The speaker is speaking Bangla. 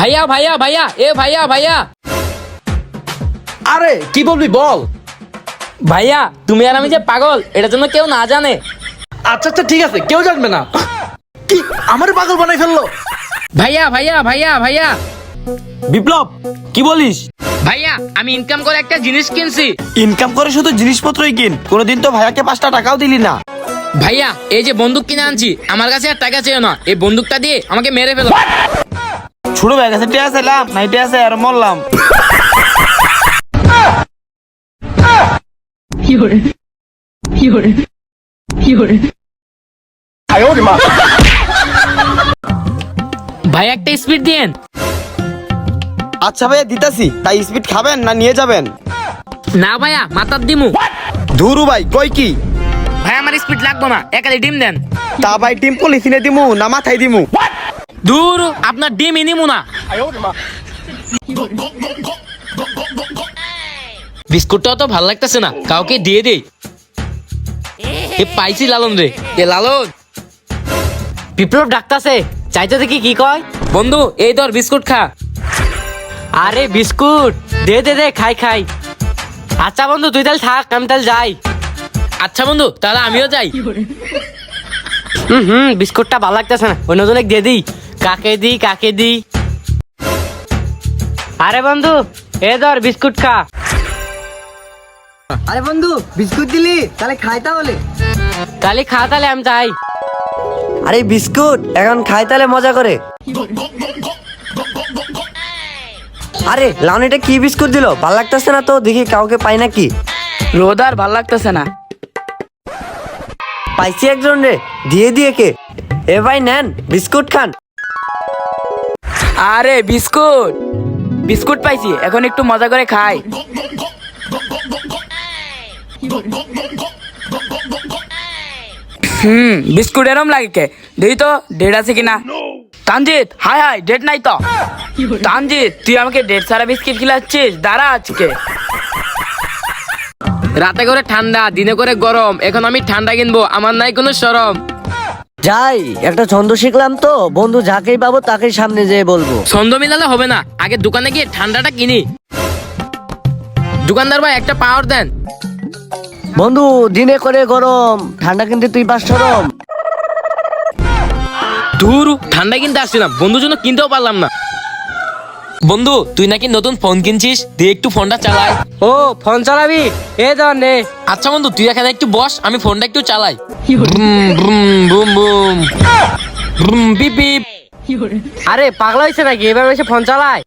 ভাইয়া ভাইয়া ভাইয়া এ ভাইয়া ভাইয়া। আরে কি বলবি বল? ভাইয়া তুমি আর আমি যে পাগল এটা জন্য কেউ না জানে। আচ্ছা আচ্ছা ঠিক আছে কেউ জানবে না। কি আমার পাগল বানাই ফেলল? ভাইয়া ভাইয়া ভাইয়া ভাইয়া। বিপ্লব কি বলিস? ভাইয়া আমি ইনকাম করে একটা জিনিস কিনছি। ইনকাম করে শুধু জিনিসপত্রই কিন কোনোদিন তো ভাইয়াকে পাঁচটা টাকাও দিলি না। ভাইয়া এই যে বন্দুক কিনে আনছি আমার কাছে আর টাকা চেয়ে না। এই বন্দুকটা দিয়ে আমাকে মেরে ফেলো। ছোট ভাইয়ের কাছে টিয়া ছিলাম নাই টিয়া আছে আর মরলাম। ভাই একটা স্পিড দিয়েন। আচ্ছা ভাইয়া দিতাছি। তাই স্পিড খাবেন না নিয়ে যাবেন? না ভাইয়া মাথার দিমু। ধুরু ভাই কই কি? ভাই আমার স্পিড লাগবো না। একালি ডিম দেন। তা ভাই টিম পলিথিনে দিমু না মাথায় দিমু? দূর আপনার ডিম নিমু না। বিস্কুটটাও তো ভালো লাগতেছে না কাউকে দিয়ে দেই। এ পাইছি লালন রে। এ লালন। বিপ্লব ডাকতাছে চাইতে দেখি কি কয়? বন্ধু এই ধর বিস্কুট খা। আরে বিস্কুট দে দে দে খাই খাই। আচ্ছা বন্ধু তুই তাহলে থাক আমি তাহলে যাই। আচ্ছা বন্ধু তাহলে আমিও যাই। হুম হুম বিস্কুটটা ভালো লাগতেছে না অন্যজনে দিয়ে দিই। কাকে দি কাকে দি আরে বন্ধু এ ধর বিস্কুট খা। আরে বন্ধু বিস্কুট দিলি? তাহলে খাই তাহলে। তাহলে খা তাহলে আমি যাই। আরে বিস্কুট এখন খাই তাহলে মজা করে। আরে লাউনিটা কি বিস্কুট দিল? ভালো লাগতেছে না তো দেখি কাউকে পাই নাকি? রোদ আর ভালো লাগতেছে না। পাইছি একজন রে দিয়ে দিয়ে কে এ ভাই নেন বিস্কুট খান। আরে, বিস্কুট। বিস্কুট পাইছি, এখন একটু মজা করে খাই। হুম, বিস্কুট এরম লাগে কে? দেখি তো ডেট আছে কিনা? তানজিৎ, হাই হাই ডেট নাই তো? তানজিৎ, তুই আমাকে ডেট সারা বিস্কিট খিলাচ্ছিস? দাঁড়া আজকে। রাতে করে ঠান্ডা, দিনে করে গরম। এখন আমি ঠান্ডা কিনবো, আমার নাই কোনো সরম। যাই একটা ছন্দ শিখলাম তো। বন্ধু যাকেই পাবো তাকেই সামনে যেয়ে বলব। ছন্দ মিলালে হবে না। আগে দোকানে গিয়ে ঠান্ডাটা কিনি। দোকানদার ভাই একটা পাওয়ার দেন। বন্ধু দিনে করে গরম। ঠান্ডা কিনতে তুই পাস সরম দূর ঠান্ডা কিনতে আসছিলাম। বন্ধুর জন্য কিনতেও পারলাম না। বন্ধু তুই নাকি নতুন ফোন কিনছিস? দিয়ে একটু ফোনটা চালাই। ও ফোন চালাবি? এ ধর নে। আচ্ছা বন্ধু তুই এখানে একটু বস আমি ফোনটা একটু চালাই। Boom boom boom boom vroom, beep আরে পাগলা হয়েছে নাকি? এবার এসে ফোন চালায়?